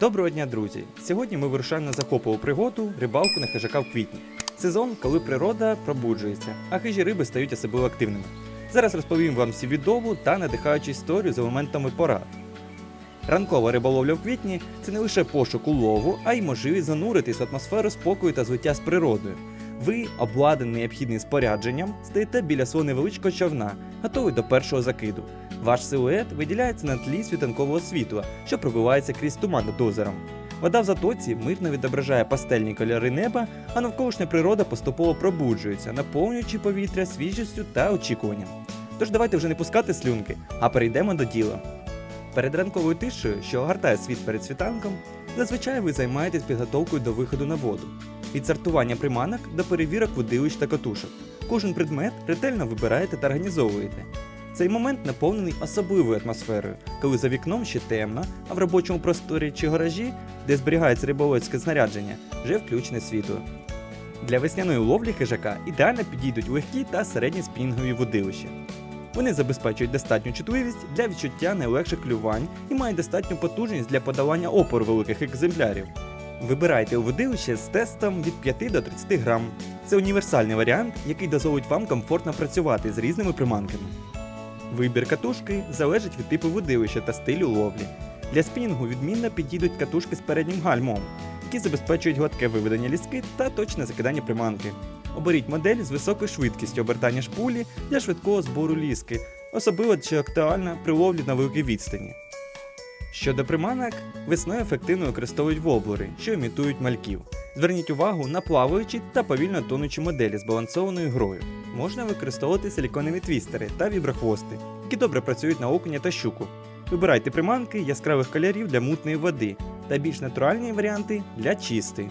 Доброго дня, друзі! Сьогодні ми вирушаємо на захопову пригоду рибалку на хижака в квітні. Сезон, коли природа пробуджується, а хижі риби стають особливо активними. Зараз розповім вам всі відову та надихаючу історію з елементами порад. Ранкова риболовля в квітні це не лише пошук улову, а й можливість зануритись в атмосферу спокою та злиття з природою. Ви, обладнаний необхідним спорядженням, стоїте біля свого невеличкого човна, готовий до першого закиду. Ваш силует виділяється на тлі світанкового світла, що пробивається крізь туман над озером. Вода в затоці мирно відображає пастельні кольори неба, а навколишня природа поступово пробуджується, наповнюючи повітря свіжістю та очікуванням. Тож давайте вже не пускати слюнки, а перейдемо до діла. Перед ранковою тишею, що огортає світ перед світанком, зазвичай ви займаєтесь підготовкою до виходу на воду. Від сортування приманок до перевірок водилищ та катушок. Кожен предмет ретельно вибираєте та організовуєте. Цей момент наповнений особливою атмосферою, коли за вікном ще темно, а в робочому просторі чи гаражі, де зберігається риболовецьке знарядження, вже включене світло. Для весняної ловлі хижака ідеально підійдуть легкі та середні спінгові водилища. Вони забезпечують достатню чутливість для відчуття найлегших клювань і мають достатню потужність для подолання опору великих екземплярів. Вибирайте водилище з тестом від 5 до 30 грам. Це універсальний варіант, який дозволить вам комфортно працювати з різними приманками. Вибір катушки залежить від типу водилища та стилю ловлі. Для спінінгу відмінно підійдуть катушки з переднім гальмом, які забезпечують гладке виведення ліски та точне закидання приманки. Оберіть модель з високою швидкістю обертання шпулі для швидкого збору ліски, особливо чи актуальна при ловлі на великій відстані. Щодо приманок, весною ефективно використовують воблери, що імітують мальків. Зверніть увагу на плаваючі та повільно тонучі моделі з балансованою грою. Можна використовувати силіконові твістери та віброхвости, які добре працюють на окуня та щуку. Вибирайте приманки яскравих кольорів для мутної води та більш натуральні варіанти для чистої.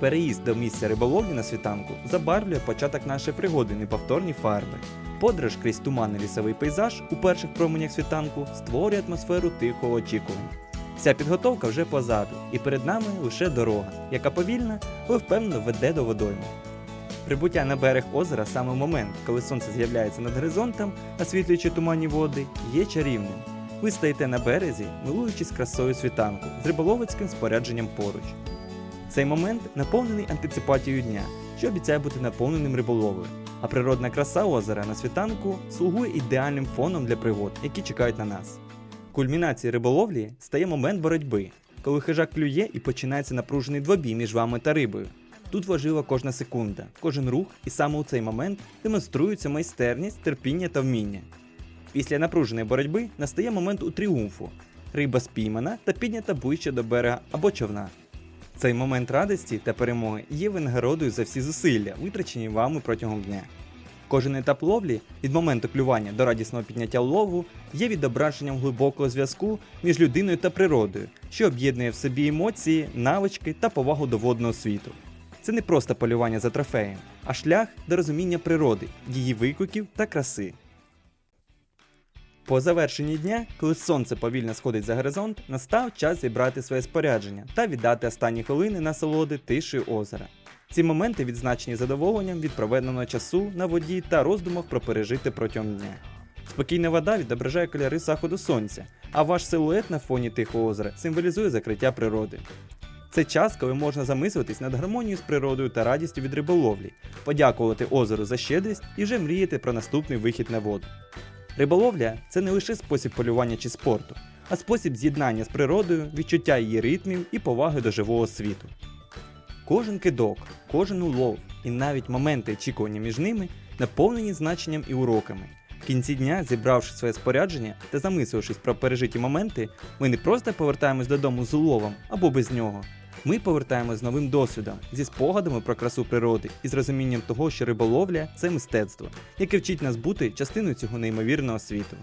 Переїзд до місця риболовлі на світанку забарвлює початок нашої пригоди неповторні фарби. Подорож крізь туманний лісовий пейзаж у перших променях світанку створює атмосферу тихого очікування. Вся підготовка вже позаду, і перед нами лише дорога, яка повільно, але впевнено веде до водойми. Прибуття на берег озера саме момент, коли сонце з'являється над горизонтом, освітлюючи туманні води, є чарівним. Ви стоїте на березі, милуючись красою світанку з риболовецьким спорядженням поруч. Цей момент наповнений антиципатією дня, що обіцяє бути наповненим риболовою. А природна краса озера на світанку слугує ідеальним фоном для пригод, які чекають на нас. Кульмінацією риболовлі стає момент боротьби, коли хижак клює і починається напружений двобій між вами та рибою. Тут важлива кожна секунда, кожен рух, і саме у цей момент демонструється майстерність, терпіння та вміння. Після напруженої боротьби настає момент у тріумфу. Риба спіймана та піднята ближче до берега або човна. Цей момент радості та перемоги є винагородою за всі зусилля, витрачені вами протягом дня. Кожен етап ловлі від моменту клювання до радісного підняття лову є відображенням глибокого зв'язку між людиною та природою, що об'єднує в собі емоції, навички та повагу до водного світу. Це не просто полювання за трофеєм, а шлях до розуміння природи, її викликів та краси. По завершенні дня, коли сонце повільно сходить за горизонт, настав час зібрати своє спорядження та віддати останні хвилини насолоди тиші озера. Ці моменти відзначені задоволенням від проведеного часу на воді та роздумах про пережити протягом дня. Спокійна вода відображає кольори заходу сонця, а ваш силует на фоні тихого озера символізує закриття природи. Це час, коли можна замислитись над гармонією з природою та радістю від риболовлі, подякувати озеру за щедрість і вже мріяти про наступний вихід на воду. Риболовля це не лише спосіб полювання чи спорту, а спосіб з'єднання з природою, відчуття її ритмів і поваги до живого світу. Кожен кидок, кожен улов і навіть моменти очікування між ними наповнені значенням і уроками. В кінці дня, зібравши своє спорядження та замислившись про пережиті моменти, ми не просто повертаємось додому з уловом або без нього. Ми повертаємось з новим досвідом, зі спогадами про красу природи і з розумінням того, що риболовля це мистецтво, яке вчить нас бути частиною цього неймовірного світу.